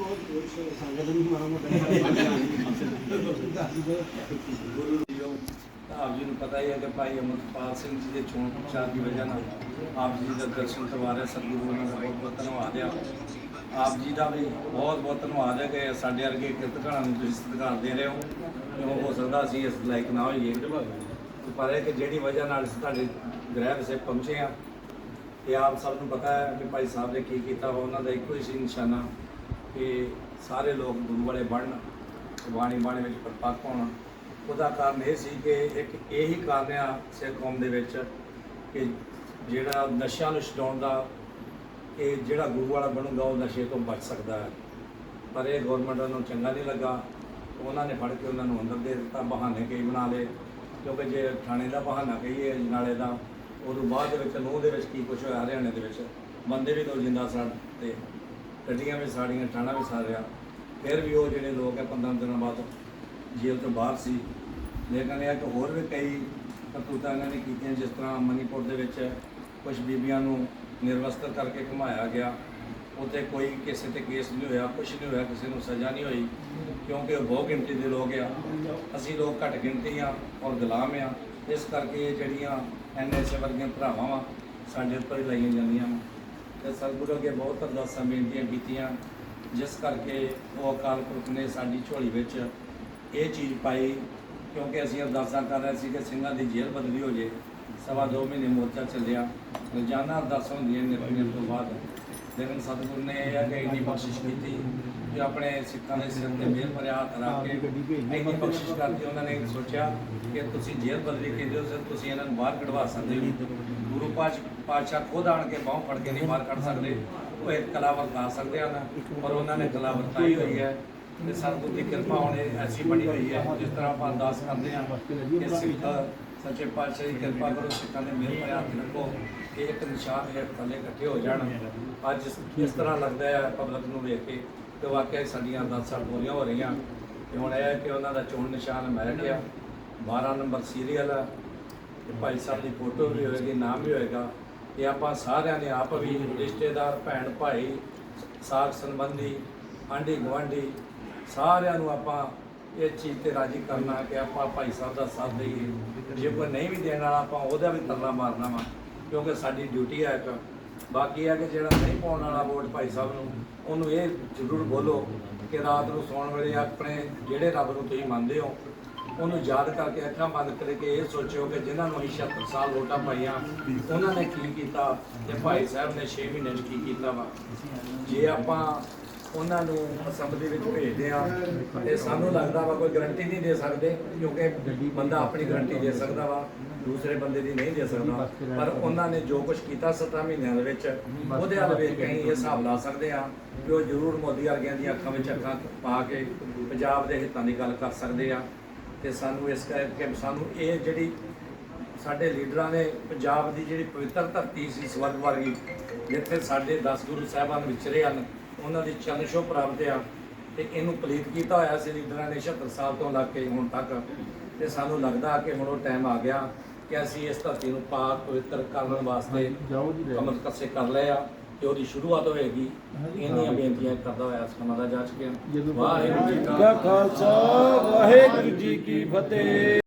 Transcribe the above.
ਸੰਗਤ ਨੂੰ ਆਪ ਜੀ ਨੂੰ ਪਤਾ ਹੀ ਹੈ ਕਿ ਭਾਈ ਅਮਰਪਾਲ ਸਿੰਘ ਜੀ ਦੇ ਚੋਣ ਪ੍ਰਚਾਰ ਦੀ ਵਜ੍ਹਾ ਨਾਲ ਆਪ ਜੀ ਦਾ ਦਰਸ਼ਨ ਕਰਵਾ ਰਹੇ ਸਤਿਗੁਰੂ ਉਹਨਾਂ ਬਹੁਤ ਬਹੁਤ ਧੰਨਵਾਦ ਆ। ਆਪ ਜੀ ਦਾ ਵੀ ਬਹੁਤ ਬਹੁਤ ਧੰਨਵਾਦ ਹੈ, ਕਿ ਸਾਡੇ ਵਰਗੇ ਕਿਰਤਕਾਰਾਂ ਨੂੰ ਤੁਸੀਂ ਸਤਿਕਾਰ ਦੇ ਰਹੇ ਹੋ। ਕਿਉਂ ਹੋ ਸਕਦਾ ਅਸੀਂ ਇਸ ਲਾਇਕ ਨਾ ਹੋਈਏ ਪਰ ਇਹ ਕਿ ਜਿਹੜੀ ਵਜ੍ਹਾ ਨਾਲ ਅਸੀਂ ਤੁਹਾਡੇ ਗ੍ਰਹਿ ਵਿਸੇ ਪਹੁੰਚੇ ਆ ਤੇ ਆਪ ਸਭ ਨੂੰ ਪਤਾ ਹੈ ਕਿ ਭਾਈ ਸਾਹਿਬ ਨੇ ਕੀ ਕੀਤਾ ਵਾ ਉਹਨਾਂ ਦਾ ਇੱਕੋ ਹੀ ਸੀ ਨਿਸ਼ਾਨਾ ਕਿ ਸਾਰੇ ਲੋਕ ਗੁਰੂ ਵਾਲੇ ਬਣਨ, ਬਾਣੀ ਬਾਣੀ ਵਿੱਚ ਪਰਪੱਕ ਹੋਣ। ਉਹਦਾ ਕਾਰਨ ਇਹ ਸੀ ਕਿ ਇੱਕ ਇਹੀ ਕਾਰਨ ਆ ਸਿੱਖ ਕੌਮ ਦੇ ਵਿੱਚ ਕਿ ਜਿਹੜਾ ਨਸ਼ਿਆਂ ਨੂੰ ਛਡਾਉਣ ਦਾ, ਕਿ ਜਿਹੜਾ ਗੁਰੂ ਵਾਲਾ ਬਣੂਗਾ ਉਹ ਨਸ਼ੇ ਤੋਂ ਬਚ ਸਕਦਾ ਹੈ। ਪਰ ਇਹ ਗਵਰਨਮੈਂਟ ਨੂੰ ਚੰਗਾ ਨਹੀਂ ਲੱਗਾ। ਉਹਨਾਂ ਨੇ ਫੜ ਕੇ ਉਹਨਾਂ ਨੂੰ ਅੰਦਰ ਦੇ ਦਿੱਤਾ, ਬਹਾਨੇ ਕਈ ਬਣਾ ਲਏ। ਕਿਉਂਕਿ ਜੇ ਥਾਣੇ ਦਾ ਬਹਾਨਾ ਕਹੀਏ, ਨਾਲੇ ਦਾ ਉਦੋਂ ਬਾਅਦ ਦੇ ਵਿੱਚ ਨੂੰਹ ਦੇ ਵਿੱਚ ਕੀ ਕੁਝ ਹੋਇਆ, ਹਰਿਆਣੇ ਦੇ ਵਿੱਚ, ਬੰਦੇ ਵੀ ਦੋ ਜਿੰਦਾ ਸੜ ਤੇ ਗੱਡੀਆਂ ਵੀ ਸਾੜੀਆਂ ਥਾਣਾ ਵੀ ਸਾੜਿਆ। ਫਿਰ ਵੀ ਉਹ ਜਿਹੜੇ ਲੋਕ ਹੈ 15 ਦਿਨਾਂ ਬਾਅਦ ਜੇਲ੍ਹ ਤੋਂ ਬਾਹਰ ਸੀ। ਲੇਕਿਨ ਇਹ ਕਿ ਹੋਰ ਵੀ ਕਈ ਕਰਤੂਤਾਂ ਇਹਨਾਂ ਨੇ ਕੀਤੀਆਂ, ਜਿਸ ਤਰ੍ਹਾਂ ਮਨੀਪੁਰ ਦੇ ਵਿੱਚ ਕੁਝ ਬੀਬੀਆਂ ਨੂੰ ਨਿਰਵਸਤਰ ਕਰਕੇ ਘੁਮਾਇਆ ਗਿਆ। ਉੱਥੇ ਕੋਈ ਕਿਸੇ ਤੇ ਕੇਸ ਨਹੀਂ ਹੋਇਆ ਕੁਝ ਨਹੀਂ ਹੋਇਆ, ਕਿਸੇ ਨੂੰ ਸਜ਼ਾ ਨਹੀਂ ਹੋਈ, ਕਿਉਂਕਿ ਉਹ ਬਹੁ ਗਿਣਤੀ ਦੇ ਲੋਕ ਆ। ਅਸੀਂ ਲੋਕ ਘੱਟ ਗਿਣਤੀ ਆ ਔਰ ਗੁਲਾਮ ਆ। ਇਸ ਕਰਕੇ ਇਹ ਜਿਹੜੀਆਂ ਐਨਐਸਏ ਵਰਗੀਆਂ ਭਰਾਵਾਂ ਵਾ, ਸਾਡੇ ਉੱਪਰ ਹੀ ਲਾਈਆਂ ਜਾਂਦੀਆਂ ਵਾ। ਤੇ ਸਤਿਗੁਰੂ ਅੱਗੇ ਬਹੁਤ ਅਰਦਾਸਾਂ, ਬੇਨਤੀਆਂ ਕੀਤੀਆਂ। ਜਿਸ ਕਰਕੇ ਉਹ ਅਕਾਲ ਪੁਰਖ ਨੇ ਸਾਡੀ ਝੋਲੀ ਵਿੱਚ ਇਹ ਚੀਜ਼ ਪਾਈ, ਕਿਉਂਕਿ ਅਸੀਂ ਅਰਦਾਸਾਂ ਕਰ ਰਹੇ ਸੀ ਕਿ ਸਿੰਘਾਂ ਦੀ ਜੇਲ੍ਹ ਬਦਲੀ ਹੋ ਜੇ। ਸਵਾ ਦੋ ਮਹੀਨੇ ਮੋਰਚਾ ਚੱਲਿਆ। ਰੋਜ਼ਾਨਾ ਅਰਦਾਸਾਂ ਹੁੰਦੀਆਂ ਨਿਰਣੈ ਤੋਂ ਬਾਅਦ। ਲੇਕਿਨ ਸਤਿਗੁਰੂ ਨੇ ਇਹ ਹੈ ਕਿ ਇੰਨੀ ਬਖਸ਼ਿਸ਼ ਕੀਤੀ। ਕਿ ਆਪਣੇ ਸਿੱਖਾਂ ਦੇ ਸਿਰ ਤੇ ਮਿਹਰ ਭਰਿਆ ਹੱਥ ਰੱਖ ਕੇ ਇੰਨੀ ਬਖਸ਼ਿਸ਼ ਕਰਤੀ ਉਹਨਾਂ ਨੇ ਸੋਚਿਆ ਕਿ ਤੁਸੀਂ ਜੇਲ੍ਹ ਬਦਲੀ ਕਹਿੰਦੇ ਹੋ ਸਿਰ ਤੁਸੀਂ ਇਹਨਾਂ ਨੂੰ ਬਾਹਰ ਕਢਵਾ ਸਕਦੇ ਹੋ। ਗੁਰੂ ਪਾਤਸ਼ਾਹ ਖੁਦ ਆਣ ਕੇ ਬਾਹੋਂ ਫੜ ਕੇ ਨਹੀਂ ਬਾਹਰ ਕੱਢ ਸਕਦੇ। ਉਹ ਇੱਕ ਕਲਾ ਵਰਤਾ ਸਕਦੇ ਹਨ ਪਰ ਉਹਨਾਂ ਨੇ ਕਲਾ ਵਰਤਾਈ ਹੋਈ ਹੈ ਤੇ ਸਤਿਗੁਰੂ ਦੀ ਕਿਰਪਾ ਹੋਣੇ ਐਸੀ ਬਣੀ ਹੋਈ ਹੈ ਜਿਸ ਤਰ੍ਹਾਂ ਆਪਾਂ ਅਰਦਾਸ ਕਰਦੇ ਹਾਂ ਕਿ ਸਿੱਖ ਸੱਚੇ ਪਾਤਸ਼ਾਹ ਦੀ ਕਿਰਪਾ ਕਰੋ ਸਿੱਖਾਂ ਦੇ ਮਿਹਰ ਭਰਿਆ ਹੱਥ ਰੱਖੋ ਕਿ ਇੱਕ ਨਿਸ਼ਾਨ ਹੇਠ ਥੱਲੇ ਇਕੱਠੇ ਹੋ ਜਾਣ। ਅੱਜ ਇਸ ਤਰ੍ਹਾਂ ਲੱਗਦਾ ਹੈ ਪਬਲਿਕ ਨੂੰ ਵੇਖ ਕੇ ਕਿ ਵਾਕਿਆ ਹੀ ਸਾਡੀਆਂ ਅਰਦਾਸਾਂ ਪੂਰੀਆਂ ਹੋ ਰਹੀਆਂ। ਤੇ ਹੁਣ ਇਹ ਹੈ ਕਿ ਉਹਨਾਂ ਦਾ ਚੋਣ ਨਿਸ਼ਾਨ ਮਿਲ ਗਿਆ। 12 ਨੰਬਰ ਸੀਰੀਅਲ ਆ। ਤੇ ਭਾਈ ਸਾਹਿਬ ਦੀ ਫੋਟੋ ਵੀ ਹੋਏਗੀ, ਨਾਮ ਵੀ ਹੋਏਗਾ। ਤੇ ਆਪਾਂ ਸਾਰਿਆਂ ਨੇ ਆਪ ਵੀ ਰਿਸ਼ਤੇਦਾਰ, ਭੈਣ, ਭਾਈ, ਸਾਖ ਸੰਬੰਧੀ, ਆਂਢੀ ਗੁਆਂਢੀ, ਸਾਰਿਆਂ ਨੂੰ ਆਪਾਂ ਇਹ ਚੀਜ਼ ਤੇ ਰਾਜੀ ਕਰਨਾ ਕਿ ਆਪਾਂ ਭਾਈ ਸਾਹਿਬ ਦਾ ਸਾਥ ਦੇਈਏ। ਜੇ ਕੋਈ ਨਹੀਂ ਵੀ ਦੇਣ ਵਾਲਾ, ਆਪਾਂ ਉਹਦਾ ਵੀ ਤਰਲਾ ਮਾਰਨਾ ਵਾ, ਕਿਉਂਕਿ ਸਾਡੀ ਡਿਊਟੀ ਹੈ ਇੱਕ। ਬਾਕੀ ਹੈ ਕਿ ਜਿਹੜਾ ਨਹੀਂ ਪਾਉਣ ਵਾਲਾ ਵੋਟ ਭਾਈ ਸਾਹਿਬ ਨੂੰ, ਉਹਨੂੰ ਇਹ ਜ਼ਰੂਰ ਬੋਲੋ ਕਿ ਰਾਤ ਨੂੰ ਸੌਣ ਵੇਲੇ ਆਪਣੇ ਜਿਹੜੇ ਰੱਬ ਨੂੰ ਤੁਸੀਂ ਮੰਨਦੇ ਹੋ, ਉਹਨੂੰ ਯਾਦ ਕਰਕੇ ਅੱਖਾਂ ਬੰਦ ਕਰਕੇ ਇਹ ਸੋਚਿਓ ਕਿ ਜਿਨ੍ਹਾਂ ਨੂੰ ਅਸੀਂ 76 ਸਾਲ ਵੋਟਾਂ ਪਾਈਆਂ, ਉਹਨਾਂ ਨੇ ਕੀ ਕੀਤਾ ਤੇ ਭਾਈ ਸਾਹਿਬ ਨੇ 6 ਮਹੀਨੇ 'ਚ ਕੀ ਕੀਤਾ ਵਾ। ਜੇ ਆਪਾਂ ਉਹਨਾਂ ਨੂੰ ਅਸੈਂਬਲੀ ਵਿੱਚ ਭੇਜਦੇ ਆ ਤੇ ਸਾਨੂੰ ਲੱਗਦਾ ਵਾ ਕੋਈ ਗਰੰਟੀ ਨਹੀਂ ਦੇ ਸਕਦੇ, ਕਿਉਂਕਿ ਬੰਦਾ ਆਪਣੀ ਗਰੰਟੀ ਦੇ ਸਕਦਾ ਵਾ, ਦੂਸਰੇ ਬੰਦੇ ਦੀ ਨਹੀਂ ਦੇ ਸਕਦਾ। ਪਰ ਉਹਨਾਂ ਨੇ ਜੋ ਕੁਝ ਕੀਤਾ 7 ਮਹੀਨਿਆਂ ਦੇ ਵਿੱਚ, ਉਹਦੇ ਹਾਲ ਵੇਖ ਕੇ ਅਸੀਂ ਇਹ ਹਿਸਾਬ ਲਾ ਸਕਦੇ ਆ ਕਿ ਉਹ ਜ਼ਰੂਰ ਮੋਦੀ ਵਰਗਿਆਂ ਦੀਆਂ ਅੱਖਾਂ ਵਿੱਚ ਅੱਖਾਂ ਪਾ ਕੇ ਪੰਜਾਬ ਦੇ ਹਿੱਤਾਂ ਦੀ ਗੱਲ ਕਰ ਸਕਦੇ ਆ। ਤੇ ਸਾਨੂੰ ਇਸ ਕਰਕੇ ਸਾਨੂੰ ਇਹ ਜਿਹੜੀ ਸਾਡੇ ਲੀਡਰਾਂ ਨੇ ਪੰਜਾਬ ਦੀ ਜਿਹੜੀ ਪਵਿੱਤਰ ਧਰਤੀ ਸੀ ਸਵਰਗ ਵਰਗੀ, ਜਿੱਥੇ ਸਾਡੇ 10 ਗੁਰੂ ਸਾਹਿਬਾਨ ਵਿਚਰੇ ਹਨ ਉਹਨਾਂ ਦੀ ਛੋਹ ਪ੍ਰਾਪਤ ਆ ਤੇ ਇਹਨੂੰ ਪਲੀਤ ਕੀਤਾ ਹੋਇਆ ਸੀ ਲੀਡਰਾਂ ਨੇ 76 ਸਾਲ ਤੋਂ ਲੱਗ ਕੇ ਹੁਣ ਤੱਕ। ਤੇ ਸਾਨੂੰ ਲੱਗਦਾ ਕਿ ਹੁਣ ਉਹ ਟਾਈਮ ਆ ਗਿਆ ਕਿ ਅਸੀਂ ਇਸ ਧਰਤੀ ਨੂੰ ਪਾਕ ਪਵਿੱਤਰ ਕਰਨ ਵਾਸਤੇ ਕਮਲ ਕੱਸੇ ਕਰ ਲਏ ਆ ਤੇ ਉਹਦੀ ਸ਼ੁਰੂਆਤ ਹੋਏਗੀ। ਇੰਨੀਆਂ ਬੇਨਤੀਆਂ ਕਰਦਾ ਹੋਇਆ ਸਮਾਂ ਦਾ ਜਾ ਚੁੱਕਿਆ। ਵਾਹਿਗੁਰੂ ਜੀ ਕਾ ਖਾਲਸਾ ਵਾਹਿਗੁਰੂ ਜੀ ਕੀ ਫਤਿਹ।